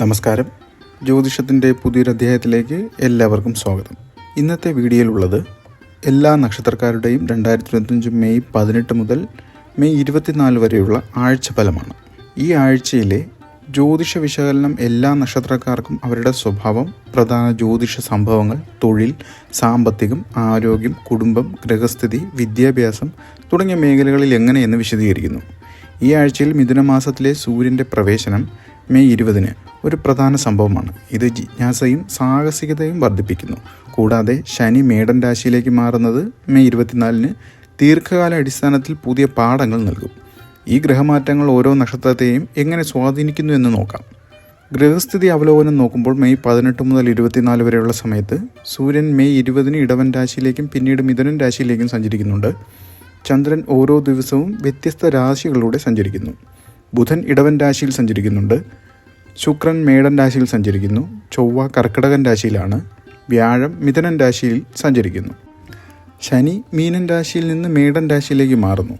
നമസ്കാരം. ജ്യോതിഷത്തിന്റെ പുതിയൊരധ്യായത്തിലേക്ക് എല്ലാവർക്കും സ്വാഗതം. ഇന്നത്തെ വീഡിയോയിലുള്ളത് എല്ലാ നക്ഷത്രക്കാരുടെയും രണ്ടായിരത്തി ഇരുപത്തഞ്ച് മെയ് പതിനെട്ട് മുതൽ മെയ് ഇരുപത്തിനാല് വരെയുള്ള ആഴ്ച ഫലമാണ്. ഈ ആഴ്ചയിലെ ജ്യോതിഷ വിശകലനം എല്ലാ നക്ഷത്രക്കാർക്കും അവരുടെ സ്വഭാവം പ്രധാന ജ്യോതിഷ സംഭവങ്ങൾ തൊഴിൽ സാമ്പത്തികം ആരോഗ്യം കുടുംബം ഗ്രഹസ്ഥിതി വിദ്യാഭ്യാസം തുടങ്ങിയ മേഖലകളിൽ എങ്ങനെയെന്ന് വിശദീകരിക്കുന്നു. ഈ ആഴ്ചയിൽ മിഥുനമാസത്തിലെ സൂര്യന്റെ പ്രവേശനം മെയ് ഇരുപതിന് ഒരു പ്രധാന സംഭവമാണ്. ഇത് ജിജ്ഞാസയും സാഹസികതയും വർദ്ധിപ്പിക്കുന്നു. കൂടാതെ ശനി മേടൻ രാശിയിലേക്ക് മാറുന്നത് മെയ് ഇരുപത്തിനാലിന് ദീർഘകാല അടിസ്ഥാനത്തിൽ പുതിയ പാഠങ്ങൾ നൽകും. ഈ ഗ്രഹമാറ്റങ്ങൾ ഓരോ നക്ഷത്രത്തെയും എങ്ങനെ സ്വാധീനിക്കുന്നു എന്ന് നോക്കാം. ഗ്രഹസ്ഥിതി അവലോകനം നോക്കുമ്പോൾ മെയ് പതിനെട്ട് മുതൽ ഇരുപത്തിനാല് വരെയുള്ള സമയത്ത് സൂര്യൻ മെയ് ഇരുപതിന് ഇടവൻ രാശിയിലേക്കും പിന്നീട് മിഥുനൻ രാശിയിലേക്കും സഞ്ചരിക്കുന്നുണ്ട്. ചന്ദ്രൻ ഓരോ ദിവസവും വ്യത്യസ്ത രാശികളിലൂടെ സഞ്ചരിക്കുന്നു. ബുധൻ ഇടവൻ രാശിയിൽ സഞ്ചരിക്കുന്നുണ്ട്. ശുക്രൻ മേടൻ രാശിയിൽ സഞ്ചരിക്കുന്നു. ചൊവ്വ കർക്കിടകൻ രാശിയിലാണ്. വ്യാഴം മിഥുനൻ രാശിയിൽ സഞ്ചരിക്കുന്നു. ശനി മീനൻ രാശിയിൽ നിന്ന് മേടൻ രാശിയിലേക്ക് മാറുന്നു.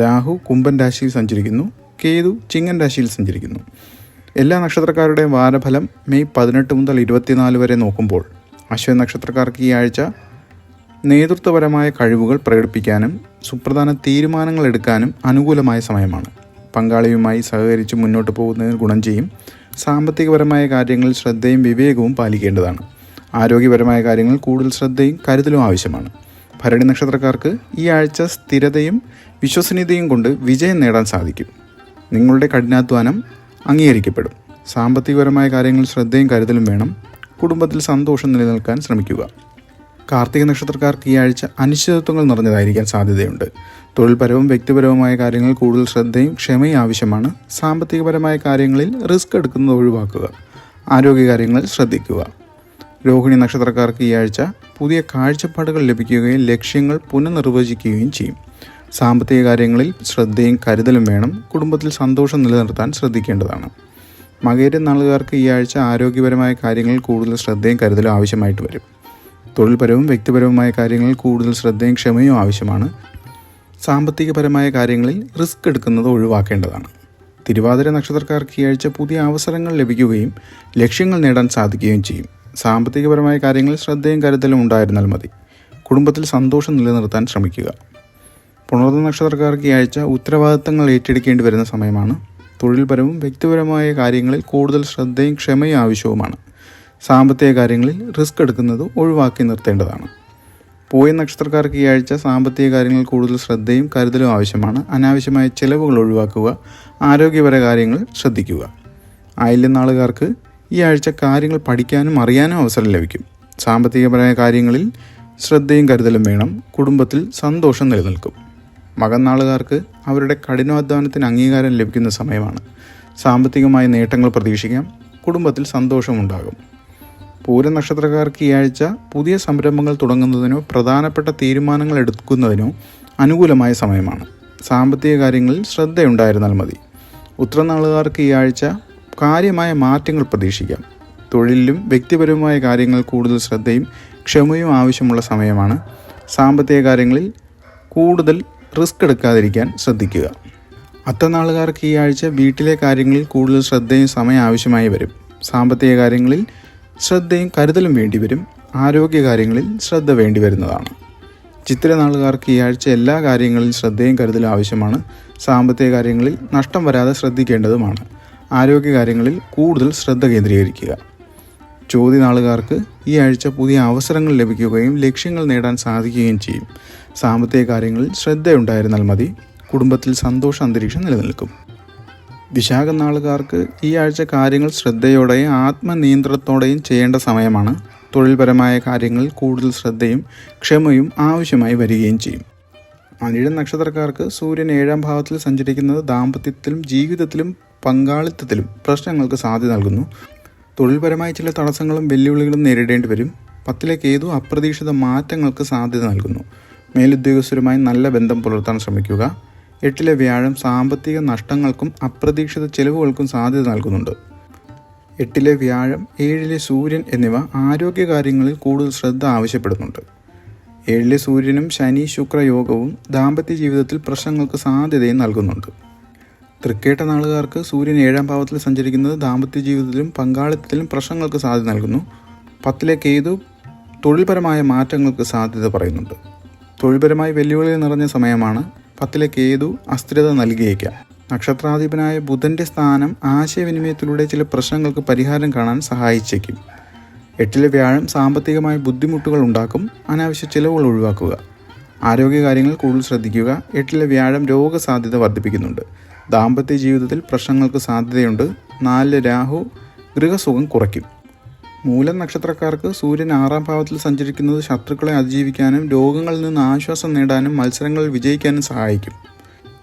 രാഹു കുംഭൻ രാശിയിൽ സഞ്ചരിക്കുന്നു. കേതു ചിങ്ങൻ രാശിയിൽ സഞ്ചരിക്കുന്നു. എല്ലാ നക്ഷത്രക്കാരുടെയും വാരഫലം മെയ് പതിനെട്ട് മുതൽ ഇരുപത്തിനാല് വരെ നോക്കുമ്പോൾ അശ്വ നക്ഷത്രക്കാർക്ക് ഈ ആഴ്ച നേതൃത്വപരമായ കഴിവുകൾ പ്രകടിപ്പിക്കാനും സുപ്രധാന തീരുമാനങ്ങൾ എടുക്കാനും അനുകൂലമായ സമയമാണ്. പങ്കാളിയുമായി സഹകരിച്ച് മുന്നോട്ട് പോകുന്നതിന് ഗുണം ചെയ്യും. സാമ്പത്തികപരമായ കാര്യങ്ങളിൽ ശ്രദ്ധയും വിവേകവും പാലിക്കേണ്ടതാണ്. ആരോഗ്യപരമായ കാര്യങ്ങൾ കൂടുതൽ ശ്രദ്ധയും കരുതലും ആവശ്യമാണ്. ഭരണി നക്ഷത്രക്കാർക്ക് ഈ ആഴ്ച സ്ഥിരതയും വിശ്വസനീയതയും കൊണ്ട് വിജയം നേടാൻ സാധിക്കും. നിങ്ങളുടെ കഠിനാധ്വാനം അംഗീകരിക്കപ്പെടും. സാമ്പത്തികപരമായ കാര്യങ്ങളിൽ ശ്രദ്ധയും കരുതലും വേണം. കുടുംബത്തിൽ സന്തോഷം നിലനിൽക്കാൻ ശ്രമിക്കുക. കാർത്തിക നക്ഷത്രക്കാർക്ക് ഈ ആഴ്ച അനിശ്ചിതത്വങ്ങൾ നിറഞ്ഞതായിരിക്കാൻ സാധ്യതയുണ്ട്. തൊഴിൽപരവും വ്യക്തിപരവുമായ കാര്യങ്ങൾ കൂടുതൽ ശ്രദ്ധയും ക്ഷമയും ആവശ്യമാണ്. സാമ്പത്തികപരമായ കാര്യങ്ങളിൽ റിസ്ക് എടുക്കുന്നത് ഒഴിവാക്കുക. ആരോഗ്യകാര്യങ്ങളിൽ ശ്രദ്ധിക്കുക. രോഹിണി നക്ഷത്രക്കാർക്ക് ഈ ആഴ്ച പുതിയ കാഴ്ചപ്പാടുകൾ ലഭിക്കുകയും ലക്ഷ്യങ്ങൾ പുനർനിർവചിക്കുകയും ചെയ്യും. സാമ്പത്തിക കാര്യങ്ങളിൽ ശ്രദ്ധയും കരുതലും വേണം. കുടുംബത്തിൽ സന്തോഷം നിലനിർത്താൻ ശ്രദ്ധിക്കേണ്ടതാണ്. മകേര നാളുകാർക്ക് ഈ ആഴ്ച ആരോഗ്യപരമായ കാര്യങ്ങളിൽ കൂടുതൽ ശ്രദ്ധയും കരുതലും ആവശ്യമായിട്ട് വരും. തൊഴിൽപരവും വ്യക്തിപരവുമായ കാര്യങ്ങളിൽ കൂടുതൽ ശ്രദ്ധയും ക്ഷമയും ആവശ്യമാണ്. സാമ്പത്തികപരമായ കാര്യങ്ങളിൽ റിസ്ക് എടുക്കുന്നത് ഒഴിവാക്കേണ്ടതാണ്. തിരുവാതിര നക്ഷത്രക്കാർക്ക് ഈ ആഴ്ച പുതിയ അവസരങ്ങൾ ലഭിക്കുകയും ലക്ഷ്യങ്ങൾ നേടാൻ സാധിക്കുകയും ചെയ്യും. സാമ്പത്തികപരമായ കാര്യങ്ങളിൽ ശ്രദ്ധയും കരുതലും ഉണ്ടായിരുന്നാൽ മതി. കുടുംബത്തിൽ സന്തോഷം നിലനിർത്താൻ ശ്രമിക്കുക. പുണർന്ന നക്ഷത്രക്കാർക്ക് ഈ ആഴ്ച ഉത്തരവാദിത്തങ്ങൾ ഏറ്റെടുക്കേണ്ടി വരുന്ന സമയമാണ്. തൊഴിൽപരവും വ്യക്തിപരവുമായ കാര്യങ്ങളിൽ കൂടുതൽ ശ്രദ്ധയും ക്ഷമയും ആവശ്യവുമാണ്. സാമ്പത്തിക കാര്യങ്ങളിൽ റിസ്ക് എടുക്കുന്നത് ഒഴിവാക്കി നിർത്തേണ്ടതാണ്. പോയ നക്ഷത്രക്കാർക്ക് ഈ ആഴ്ച സാമ്പത്തിക കാര്യങ്ങളിൽ കൂടുതൽ ശ്രദ്ധയും കരുതലും ആവശ്യമാണ്. അനാവശ്യമായ ചിലവുകൾ ഒഴിവാക്കുക ആരോഗ്യപര കാര്യങ്ങൾ ശ്രദ്ധിക്കുക. ആയില്യം നാളുകാർക്ക് ഈ ആഴ്ച കാര്യങ്ങൾ പഠിക്കാനും അറിയാനും അവസരം ലഭിക്കും. സാമ്പത്തികപരമായ കാര്യങ്ങളിൽ ശ്രദ്ധയും കരുതലും വേണം. കുടുംബത്തിൽ സന്തോഷം നിലനിൽക്കും. മകന്നാളുകാർക്ക് അവരുടെ കഠിനാധ്വാനത്തിന് അംഗീകാരം ലഭിക്കുന്ന സമയമാണ്. സാമ്പത്തികമായ നേട്ടങ്ങൾ പ്രതീക്ഷിക്കാം. കുടുംബത്തിൽ സന്തോഷമുണ്ടാകും. പൂര നക്ഷത്രക്കാർക്ക് ഈ ആഴ്ച പുതിയ സംരംഭങ്ങൾ തുടങ്ങുന്നതിനോ പ്രധാനപ്പെട്ട തീരുമാനങ്ങൾ എടുക്കുന്നതിനോ അനുകൂലമായ സമയമാണ്. സാമ്പത്തിക കാര്യങ്ങളിൽ ശ്രദ്ധയുണ്ടായിരുന്നാൽ മതി. ഉത്തരനാളുകാർക്ക് ഈ ആഴ്ച കാര്യമായ മാറ്റങ്ങൾ പ്രതീക്ഷിക്കാം. തൊഴിലിലും വ്യക്തിപരവുമായ കാര്യങ്ങൾ കൂടുതൽ ശ്രദ്ധയും ക്ഷമയും ആവശ്യമുള്ള സമയമാണ്. സാമ്പത്തിക കാര്യങ്ങളിൽ കൂടുതൽ റിസ്ക് എടുക്കാതിരിക്കാൻ ശ്രദ്ധിക്കുക. അത്തനാളുകാർക്ക് ഈ ആഴ്ച വീട്ടിലെ കാര്യങ്ങളിൽ കൂടുതൽ ശ്രദ്ധയും സമയം ആവശ്യമായി വരും. സാമ്പത്തിക കാര്യങ്ങളിൽ ശ്രദ്ധയും കരുതലും വേണ്ടിവരും. ആരോഗ്യകാര്യങ്ങളിൽ ശ്രദ്ധ വേണ്ടി വരുന്നതാണ് ചിത്രനാളുകാർക്ക് ഈ ആഴ്ച എല്ലാ കാര്യങ്ങളിലും ശ്രദ്ധയും കരുതലും ആവശ്യമാണ്. സാമ്പത്തിക കാര്യങ്ങളിൽ നഷ്ടം വരാതെ ശ്രദ്ധിക്കേണ്ടതുമാണ്. ആരോഗ്യകാര്യങ്ങളിൽ കൂടുതൽ ശ്രദ്ധ കേന്ദ്രീകരിക്കുക. ചോദ്യ നാളുകാർക്ക് ഈ ആഴ്ച പുതിയ അവസരങ്ങൾ ലഭിക്കുകയും ലക്ഷ്യങ്ങൾ നേടാൻ സാധിക്കുകയും ചെയ്യും. സാമ്പത്തിക കാര്യങ്ങളിൽ ശ്രദ്ധയുണ്ടായിരുന്നാൽ മതി. കുടുംബത്തിൽ സന്തോഷ അന്തരീക്ഷം നിലനിൽക്കും. വിശാഖ നാളുകാർക്ക് ഈ ആഴ്ച കാര്യങ്ങൾ ശ്രദ്ധയോടെയും ആത്മനിയന്ത്രണത്തോടെയും ചെയ്യേണ്ട സമയമാണ്. തൊഴിൽപരമായ കാര്യങ്ങളിൽ കൂടുതൽ ശ്രദ്ധയും ക്ഷമയും ആവശ്യമായി വരികയും ചെയ്യും. അനിഴ നക്ഷത്രക്കാർക്ക് സൂര്യൻ ഏഴാം ഭാവത്തിൽ സഞ്ചരിക്കുന്നത് ദാമ്പത്യത്തിലും ജീവിതത്തിലും പങ്കാളിത്തത്തിലും പ്രശ്നങ്ങൾക്ക് സാധ്യത നൽകുന്നു. തൊഴിൽപരമായ ചില തടസ്സങ്ങളും വെല്ലുവിളികളും നേരിടേണ്ടി വരും. പത്തിലെ കേതു അപ്രതീക്ഷിത മാറ്റങ്ങൾക്ക് സാധ്യത നൽകുന്നു. മേലുദ്യോഗസ്ഥരുമായി നല്ല ബന്ധം പുലർത്താൻ ശ്രമിക്കുക. എട്ടിലെ വ്യാഴം സാമ്പത്തിക നഷ്ടങ്ങൾക്കും അപ്രതീക്ഷിത ചെലവുകൾക്കും സാധ്യത നൽകുന്നുണ്ട്. എട്ടിലെ വ്യാഴം ഏഴിലെ സൂര്യൻ എന്നിവ ആരോഗ്യകാര്യങ്ങളിൽ കൂടുതൽ ശ്രദ്ധ ആവശ്യപ്പെടുന്നുണ്ട്. ഏഴിലെ സൂര്യനും ശനി ശുക്ര യോഗവും ദാമ്പത്യ ജീവിതത്തിൽ പ്രശ്നങ്ങൾക്ക് സാധ്യതയും നൽകുന്നുണ്ട്. തൃക്കേട്ട നാളുകാർക്ക് സൂര്യൻ ഏഴാം ഭാവത്തിൽ സഞ്ചരിക്കുന്നത് ദാമ്പത്യ ജീവിതത്തിലും പങ്കാളിത്തത്തിലും പ്രശ്നങ്ങൾക്ക് സാധ്യത നൽകുന്നു. പത്തിലെ കേതു തൊഴിൽപരമായ മാറ്റങ്ങൾക്ക് സാധ്യത പറയുന്നുണ്ട്. തൊഴിൽപരമായി വെല്ലുവിളികൾ നിറഞ്ഞ സമയമാണ് പത്തിലെ കേതു അസ്ഥിരത നൽകിയേക്കാം നക്ഷത്രാധിപനായ ബുധന്റെ സ്ഥാനം ആശയവിനിമയത്തിലൂടെ ചില പ്രശ്നങ്ങൾക്ക് പരിഹാരം കാണാൻ സഹായിച്ചേക്കും. എട്ടിലെ വ്യാഴം സാമ്പത്തികമായ ബുദ്ധിമുട്ടുകൾ ഉണ്ടാക്കും. അനാവശ്യ ചിലവുകൾ ഒഴിവാക്കുക. ആരോഗ്യകാര്യങ്ങൾ കൂടുതൽ ശ്രദ്ധിക്കുക. എട്ടിലെ വ്യാഴം രോഗസാധ്യത വർദ്ധിപ്പിക്കുന്നുണ്ട്. ദാമ്പത്യ ജീവിതത്തിൽ പ്രശ്നങ്ങൾക്ക് സാധ്യതയുണ്ട്. നാലിലെ രാഹു ഗൃഹസുഖം കുറയ്ക്കും. മൂലം നക്ഷത്രക്കാർക്ക് സൂര്യൻ ആറാം ഭാവത്തിൽ സഞ്ചരിക്കുന്നത് ശത്രുക്കളെ അതിജീവിക്കാനും രോഗങ്ങളിൽ നിന്ന് ആശ്വാസം നേടാനും മത്സരങ്ങളിൽ വിജയിക്കാനും സഹായിക്കും.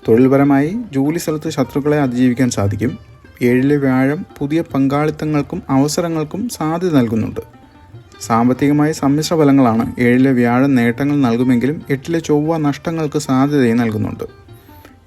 തൊഴിൽപരമായി ജോലി സ്ഥലത്ത് ശത്രുക്കളെ അതിജീവിക്കാൻ സാധിക്കും. ഏഴിലെ വ്യാഴം പുതിയ പങ്കാളിത്തങ്ങൾക്കും അവസരങ്ങൾക്കും സാധ്യത നൽകുന്നുണ്ട്. സാമ്പത്തികമായ സമ്മിശ്ര ഫലങ്ങളാണ് ഏഴിലെ വ്യാഴം നേട്ടങ്ങൾ നൽകുമെങ്കിലും എട്ടിലെ ചൊവ്വ നഷ്ടങ്ങൾക്ക് സാധ്യതയും നൽകുന്നുണ്ട്.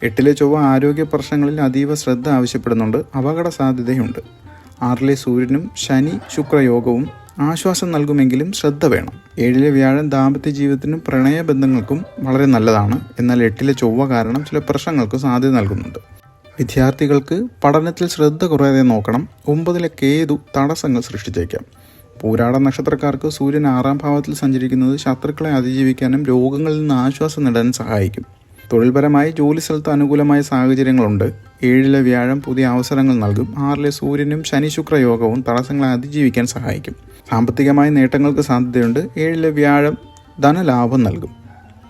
എട്ടിലെ ചൊവ്വ ആരോഗ്യ പ്രശ്നങ്ങളിൽ അതീവ ശ്രദ്ധ ആവശ്യപ്പെടുന്നുണ്ട്. അപകട സാധ്യതയുണ്ട്. ആറിലെ സൂര്യനും ശനി ശുക്രയോഗവും ആശ്വാസം നൽകുമെങ്കിലും ശ്രദ്ധ വേണം. ഏഴിലെ വ്യാഴം ദാമ്പത്യ ജീവിതത്തിനും പ്രണയബന്ധങ്ങൾക്കും വളരെ നല്ലതാണ്. എന്നാൽ എട്ടിലെ ചൊവ്വ കാരണം ചില പ്രശ്നങ്ങൾക്ക് സാധ്യത നൽകുന്നുണ്ട്. വിദ്യാർത്ഥികൾക്ക് പഠനത്തിൽ ശ്രദ്ധ കുറയാതെ നോക്കണം. ഒമ്പതിലെ കേതു തടസ്സങ്ങൾ സൃഷ്ടിച്ചേക്കാം. പൂരാട നക്ഷത്രക്കാർക്ക് സൂര്യൻ ആറാം ഭാവത്തിൽ സഞ്ചരിക്കുന്നത് ശത്രുക്കളെ അതിജീവിക്കാനും രോഗങ്ങളിൽ നിന്ന് ആശ്വാസം നേടാനും സഹായിക്കും. തൊഴിൽപരമായി ജോലി സ്ഥലത്ത് അനുകൂലമായ സാഹചര്യങ്ങളുണ്ട്. ഏഴിലെ വ്യാഴം പുതിയ അവസരങ്ങൾ നൽകും. ആറിലെ സൂര്യനും ശനി ശുക്ര യോഗവും തടസ്സങ്ങളെ അതിജീവിക്കാൻ സഹായിക്കും. സാമ്പത്തികമായ നേട്ടങ്ങൾക്ക് സാധ്യതയുണ്ട്. ഏഴിലെ വ്യാഴം ധനലാഭം നൽകും.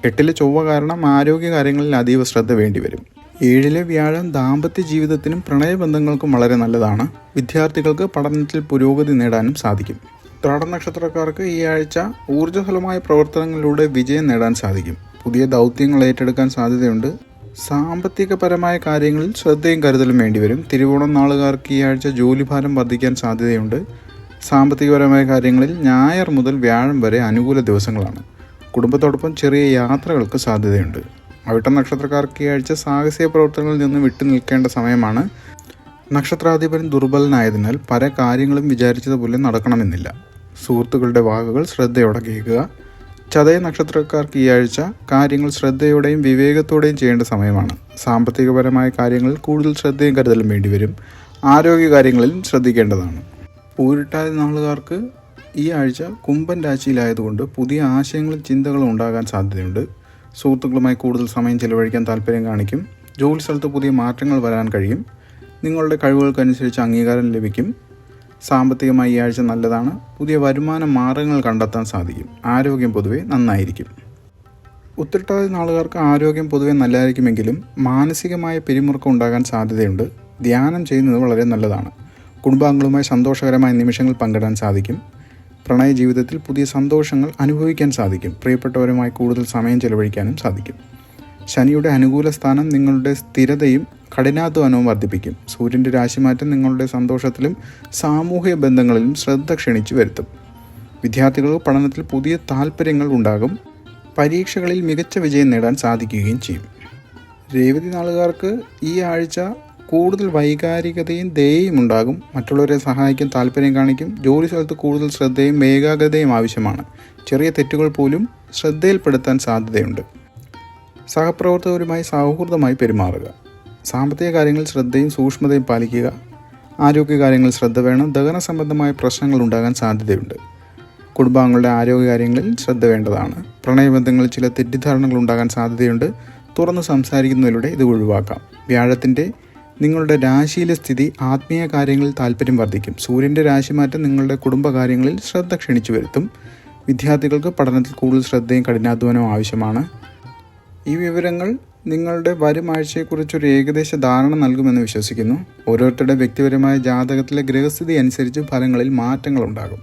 എട്ടിലെ ചൊവ്വ കാരണം ആരോഗ്യ കാര്യങ്ങളിൽ അതീവ ശ്രദ്ധ വേണ്ടിവരും. ഏഴിലെ വ്യാഴം ദാമ്പത്യ ജീവിതത്തിനും പ്രണയബന്ധങ്ങൾക്കും വളരെ നല്ലതാണ്. വിദ്യാർത്ഥികൾക്ക് പഠനത്തിൽ പുരോഗതി നേടാനും സാധിക്കും. ത്രാട നക്ഷത്രക്കാർക്ക് ഈ ആഴ്ച ഊർജസ്വലമായ പ്രവർത്തനങ്ങളിലൂടെ വിജയം നേടാൻ സാധിക്കും. പുതിയ ദൗത്യങ്ങൾ ഏറ്റെടുക്കാൻ സാധ്യതയുണ്ട്. സാമ്പത്തികപരമായ കാര്യങ്ങളിൽ ശ്രദ്ധയും കരുതലും വേണ്ടിവരും. തിരുവോണം നാളുകാർക്ക് ഈ ആഴ്ച ജോലിഭാരം വർദ്ധിക്കാൻ സാധ്യതയുണ്ട്. സാമ്പത്തികപരമായ കാര്യങ്ങളിൽ ഞായർ മുതൽ വ്യാഴം വരെ അനുകൂല ദിവസങ്ങളാണ്. കുടുംബത്തോടൊപ്പം ചെറിയ യാത്രകൾക്ക് സാധ്യതയുണ്ട്. അവിട്ട നക്ഷത്രക്കാർക്ക് ഈ ആഴ്ച സാഹസിക പ്രവർത്തനങ്ങളിൽ നിന്ന് വിട്ടു നിൽക്കേണ്ട സമയമാണ്. നക്ഷത്രാധിപൻ ദുർബലനായതിനാൽ പല കാര്യങ്ങളും വിചാരിച്ചതുപോലെ നടക്കണമെന്നില്ല. സുഹൃത്തുക്കളുടെ വാക്കുകൾ ശ്രദ്ധയോടെ കേൾക്കുക. ചതയ നക്ഷത്രക്കാർക്ക് ഈ ആഴ്ച കാര്യങ്ങൾ ശ്രദ്ധയോടെയും വിവേകത്തോടെയും ചെയ്യേണ്ട സമയമാണ്. സാമ്പത്തികപരമായ കാര്യങ്ങളിൽ കൂടുതൽ ശ്രദ്ധയും കരുതലും വേണ്ടിവരും. ആരോഗ്യ കാര്യങ്ങളിലും ശ്രദ്ധിക്കേണ്ടതാണ്. പൂരിട്ടാതി നാളുകാർക്ക് ഈ ആഴ്ച കുംഭൻ രാശിയിലായതുകൊണ്ട് പുതിയ ആശയങ്ങളും ചിന്തകളും ഉണ്ടാകാൻ സാധ്യതയുണ്ട്. സുഹൃത്തുക്കളുമായി കൂടുതൽ സമയം ചെലവഴിക്കാൻ താല്പര്യം കാണിക്കും. ജോലി സ്ഥലത്ത് പുതിയ മാറ്റങ്ങൾ വരാൻ കഴിയും. നിങ്ങളുടെ കഴിവുകൾക്കനുസരിച്ച് അംഗീകാരം ലഭിക്കും. സാമ്പത്തികമായി ഈ ആഴ്ച നല്ലതാണ്. പുതിയ വരുമാന മാർഗങ്ങൾ കണ്ടെത്താൻ സാധിക്കും. ആരോഗ്യം പൊതുവെ നന്നായിരിക്കും. ഉത്തരട്ടാതി നാളുകാർക്ക് ആരോഗ്യം പൊതുവെ നല്ലതായിരിക്കുമെങ്കിലും മാനസികമായ പിരിമുറുക്കം ഉണ്ടാകാൻ സാധ്യതയുണ്ട്. ധ്യാനം ചെയ്യുന്നത് വളരെ നല്ലതാണ്. കുടുംബാംഗങ്ങളുമായി സന്തോഷകരമായ നിമിഷങ്ങൾ പങ്കിടാൻ സാധിക്കും. പ്രണയ ജീവിതത്തിൽ പുതിയ സന്തോഷങ്ങൾ അനുഭവിക്കാൻ സാധിക്കും. പ്രിയപ്പെട്ടവരുമായി കൂടുതൽ സമയം ചെലവഴിക്കാനും സാധിക്കും. ശനിയുടെ അനുകൂല സ്ഥാനം നിങ്ങളുടെ സ്ഥിരതയും കഠിനാധ്വാനവും വർദ്ധിപ്പിക്കും. സൂര്യന്റെ രാശിമാറ്റം നിങ്ങളുടെ സന്തോഷത്തിലും സാമൂഹിക ബന്ധങ്ങളിലും ശ്രദ്ധ ക്ഷണിച്ചു വരുത്തും. വിദ്യാർത്ഥികൾക്ക് പഠനത്തിൽ പുതിയ താല്പര്യങ്ങൾ ഉണ്ടാകും. പരീക്ഷകളിൽ മികച്ച വിജയം നേടാൻ സാധിക്കുകയും ചെയ്യും. രേവതി നാളുകാർക്ക് ഈ ആഴ്ച കൂടുതൽ വൈകാരികതയും ദയയും ഉണ്ടാകും. മറ്റുള്ളവരെ സഹായിക്കാൻ താല്പര്യം കാണിക്കും. ജോലി സ്ഥലത്ത് കൂടുതൽ ശ്രദ്ധയും ഏകാഗ്രതയും ആവശ്യമാണ്. ചെറിയ തെറ്റുകൾ പോലും ശ്രദ്ധയിൽപ്പെടുത്താൻ സാധ്യതയുണ്ട്. സഹപ്രവർത്തകരുമായി സൗഹൃദമായി പെരുമാറുക. സാമ്പത്തിക കാര്യങ്ങളിൽ ശ്രദ്ധയും സൂക്ഷ്മതയും പാലിക്കുക. ആരോഗ്യ കാര്യങ്ങളിൽ ശ്രദ്ധ വേണം. ദഹന സംബന്ധമായ പ്രശ്നങ്ങൾ ഉണ്ടാകാൻ സാധ്യതയുണ്ട്. കുടുംബാംഗങ്ങളുടെ ആരോഗ്യകാര്യങ്ങളിൽ ശ്രദ്ധ വേണ്ടതാണ്. പ്രണയബന്ധങ്ങളിൽ ചില തെറ്റിദ്ധാരണകൾ ഉണ്ടാകാൻ സാധ്യതയുണ്ട്. തുറന്ന് സംസാരിക്കുന്നതിലൂടെ ഇത് ഒഴിവാക്കാം. വ്യാഴത്തിന്റെ നിങ്ങളുടെ രാശിയിലെ സ്ഥിതി ആത്മീയ കാര്യങ്ങളിൽ താല്പര്യം വർദ്ധിക്കും. സൂര്യന്റെ രാശിമാറ്റം നിങ്ങളുടെ കുടുംബകാര്യങ്ങളിൽ ശ്രദ്ധ ക്ഷണിച്ചു വരുത്തും. വിദ്യാർത്ഥികൾക്ക് പഠനത്തിൽ കൂടുതൽ ശ്രദ്ധയും കഠിനാധ്വാനവും ആവശ്യമാണ്. ഈ വിവരങ്ങൾ നിങ്ങളുടെ വരും ആഴ്ചയെക്കുറിച്ചൊരു ഏകദേശ ധാരണ നൽകുമെന്ന് വിശ്വസിക്കുന്നു. ഓരോരുത്തരുടെ വ്യക്തിപരമായ ജാതകത്തിലെ ഗ്രഹസ്ഥിതി അനുസരിച്ച് ഫലങ്ങളിൽ മാറ്റങ്ങൾ ഉണ്ടാകും